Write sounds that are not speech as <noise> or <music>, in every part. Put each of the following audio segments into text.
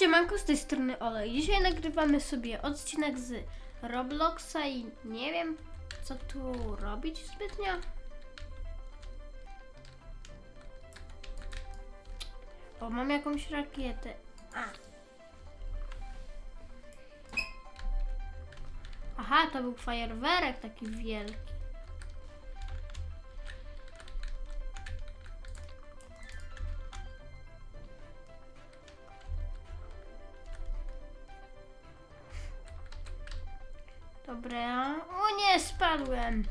siemanko, z tej strony Ola i dzisiaj nagrywamy sobie odcinek z Robloxa i nie wiem co tu robić zbytnio. O, mam jakąś rakietę. A. Aha, to był fajerwerek taki wielki. Dobra. O nie, spadłem.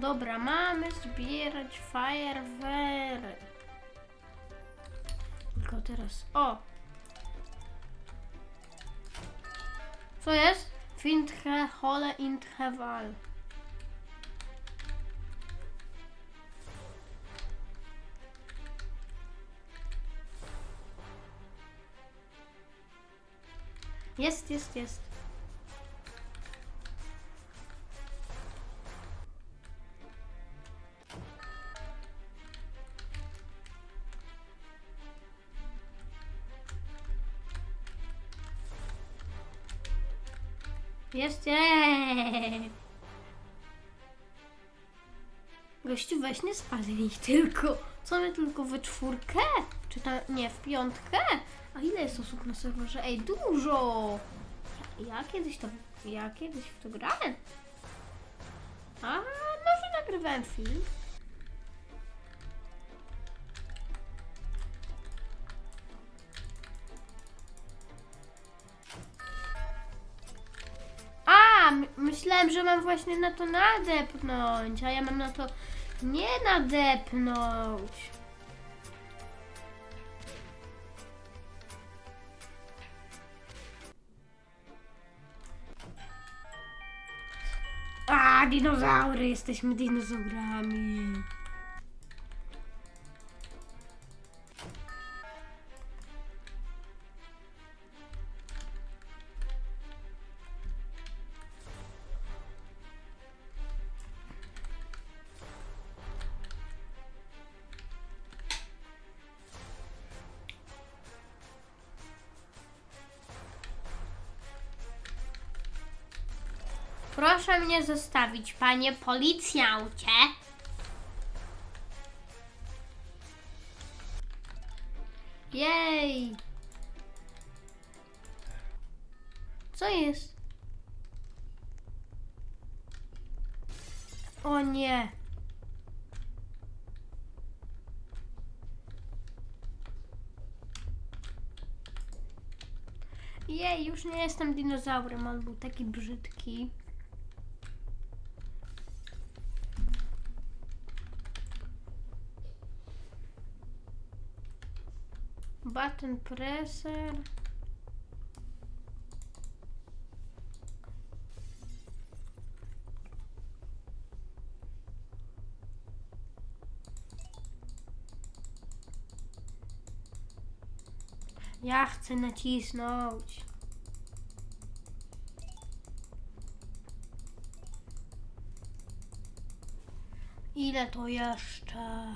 Dobra, mamy zbierać fajerwery. Tylko teraz. O! Co jest? Finthe hole intheval. Jest, jest, jest. Jest, weź nie tylko. Co my tylko we czwórkę? Czy tam, nie, w piątkę? A ile jest osób na serwerze? Ej, dużo! Ja, ja kiedyś to, ja kiedyś w to grałem. A, może nagrywałem film. Myślałem, że mam właśnie na to nadepnąć, a ja mam na to nie nadepnąć. A, dinozaury, jesteśmy dinozaurami. Proszę mnie zostawić, panie policjancie. Jej! Co jest? O nie! Jej, już nie jestem dinozaurem, on był taki brzydki. Button presser. Ja chcę nacisnąć. Ile to jeszcze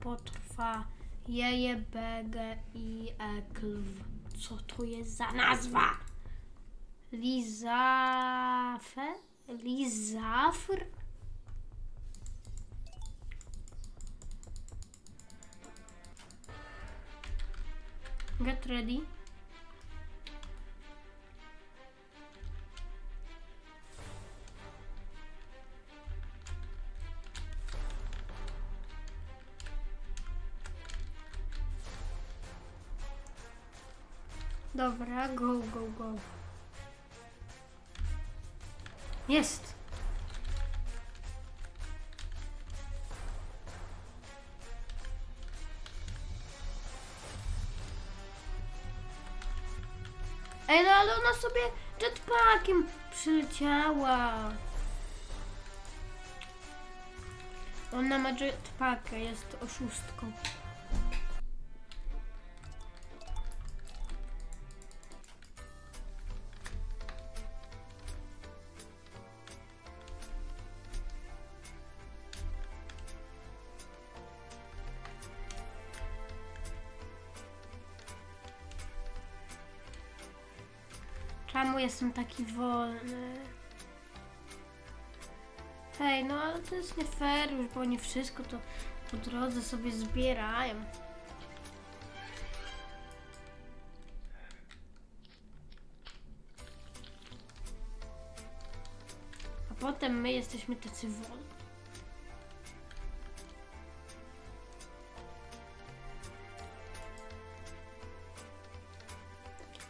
potrwa? Jeje, bege i eklw. Co to jest za nazwa? Lizafe? Lizafr? Get ready. Dobra, go, go, go. Jest! Ej, no ale ona sobie jetpackiem przyleciała. Ona ma jetpacka, jest oszustką. Czemu jestem taki wolny? Hej, no ale to jest nie fair już, bo oni wszystko to po drodze sobie zbierają. A potem my jesteśmy tacy wolni.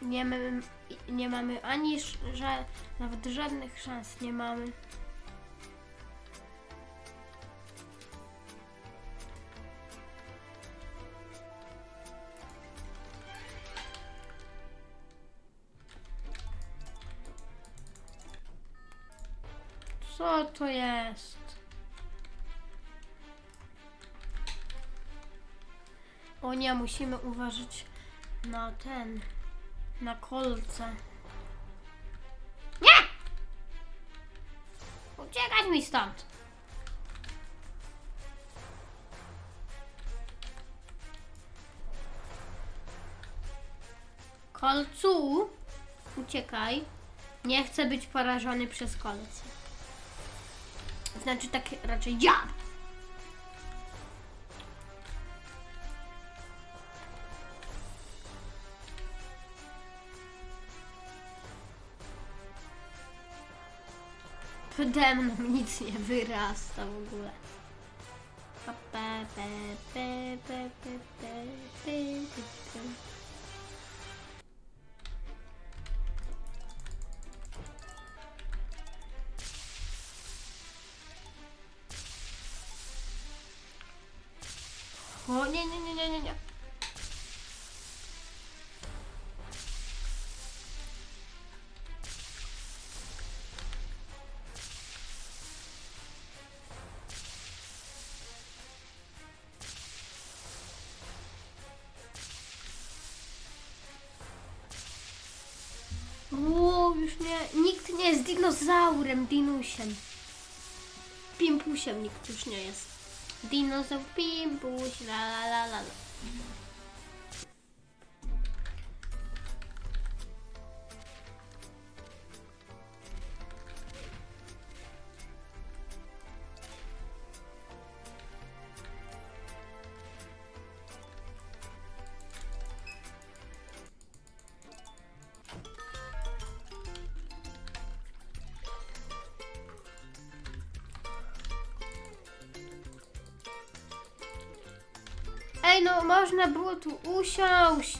Nie nie mamy ani ża- nawet żadnych szans nie mamy. Co to jest? O nie, musimy uważać na ten, na kolce. Nie! Uciekać mi stąd! Kolcu, uciekaj. Nie chcę być porażony przez kolce. Znaczy tak raczej ja. ode mnou nic nevyrásta v ogóle. Oh, nie, nie, nie, nie, nie. Dinozaurem, dinusiem. Pimpusiem nikt już nie jest. Dinozaur pimpuś, la la la la. No można było tu usiąść.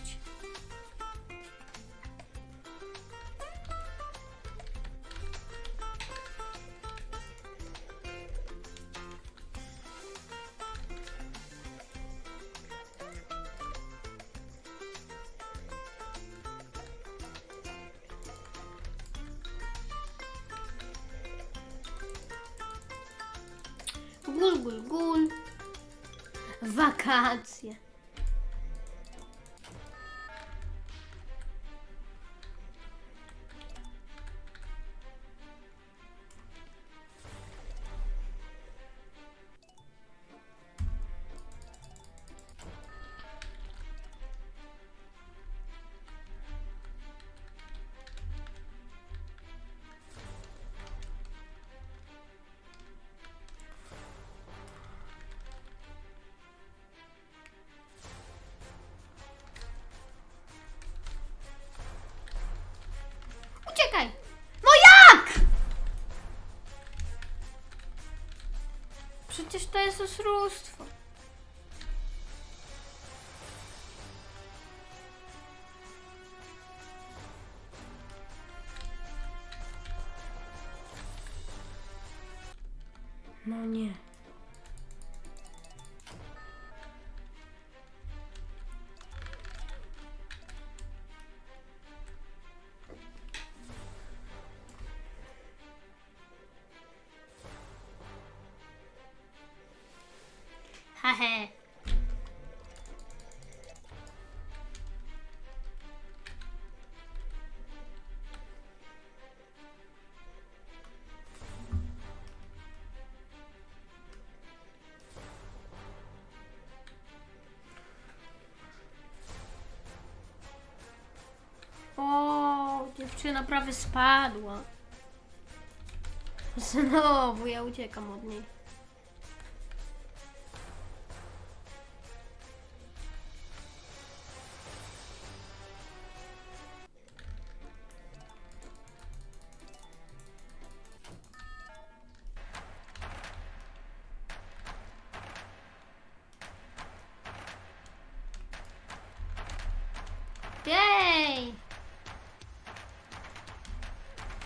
Wakacje. oszustw. O, dziewczyna prawie spadła. <laughs> Znowu, ja uciekam od niej.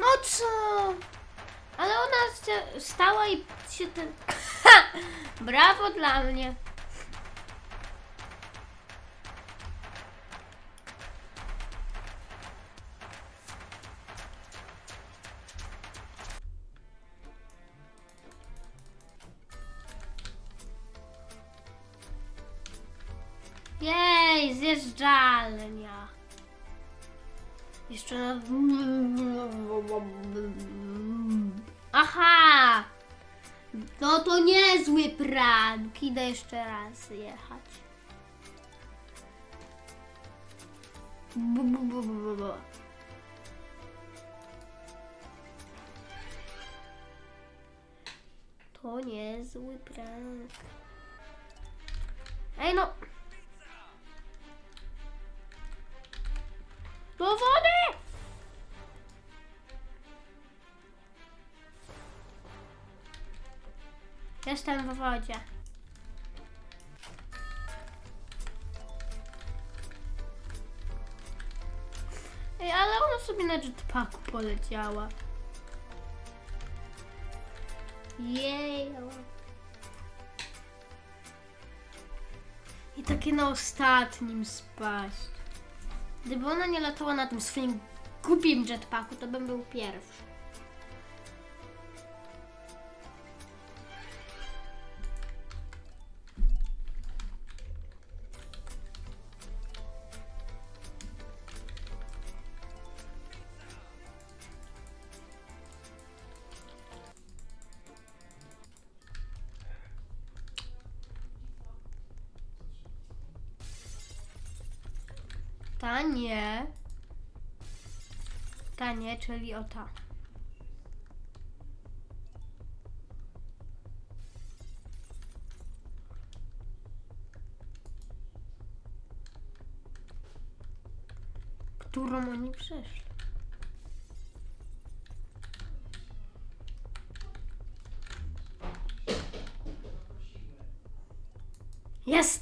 No co? Ale ona sta- stała i się ten... <laughs> Brawo dla mnie. Jej, zjeżdżalnia. Jeszcze na... Aha! No to niezły prank. Idę jeszcze raz jechać. To niezły prank. Ej no! Do wody! Jestem w wodzie. Ej, ale ona sobie na jetpacku poleciała. Jej. I takie na ostatnim spaść. Gdyby ona nie latała na tym swoim głupim jetpacku, to bym był pierwszy. Ta nie. Ta nie, czyli o ta. Którą oni przeszli? Jest!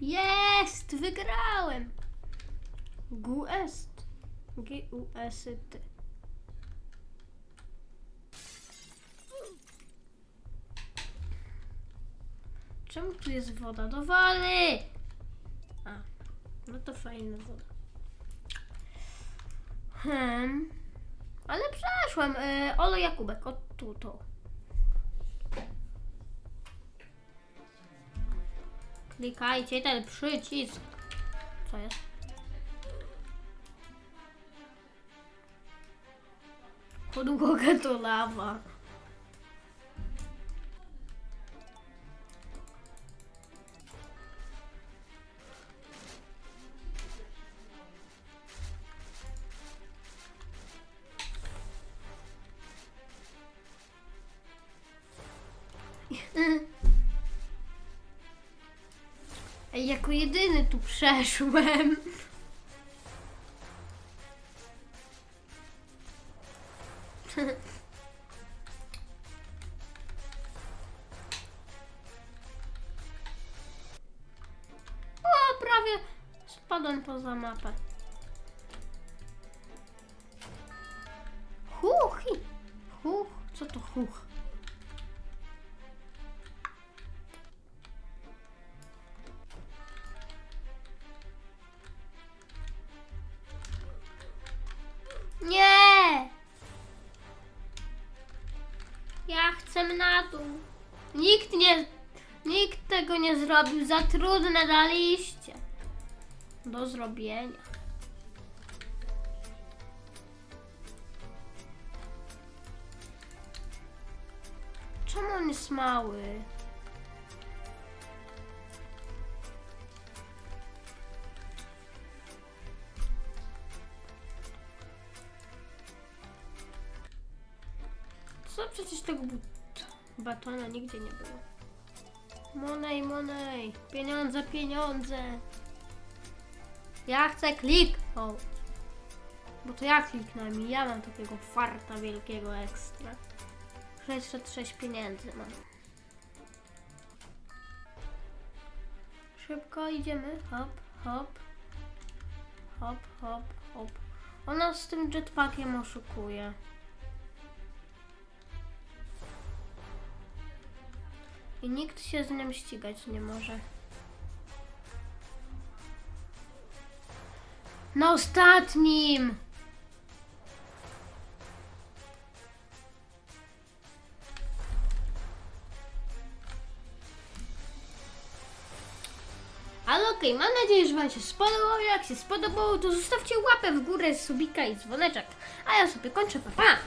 Jest! Wygrałem! GUEST. G-U-S-T. Czemu tu jest woda? Do wody! A, no to fajna woda. Hmm. Ale przeszłam. E, Olo Jakubek, o tu to. Klikajcie ten przycisk. Co jest? Podłoga to lawa. Jako jedyny tu przeszłem. O, prawie spadłem poza mapę. Huch! Huch? Co to huch? Chcę na dół. Nikt nie, nikt tego nie zrobił. Za trudne daliście. Do zrobienia. Czemu on jest mały? Co przecież tego but- batona nigdzie nie było. Monej, monej, pieniądze, pieniądze. Ja chcę kliknąć. Bo to ja kliknąłem i ja mam takiego farta wielkiego ekstra. Że jeszcze sześć pieniędzy mam. Szybko idziemy. Hop, hop. Hop, hop, hop. Ona z tym jetpackiem oszukuje. I nikt się z nim ścigać nie może. Na ostatnim! Ale okej, mam nadzieję, że Wam się spodobało. Jak się spodobało, to zostawcie łapę w górę, subika i dzwoneczek. A ja sobie kończę, pa pa!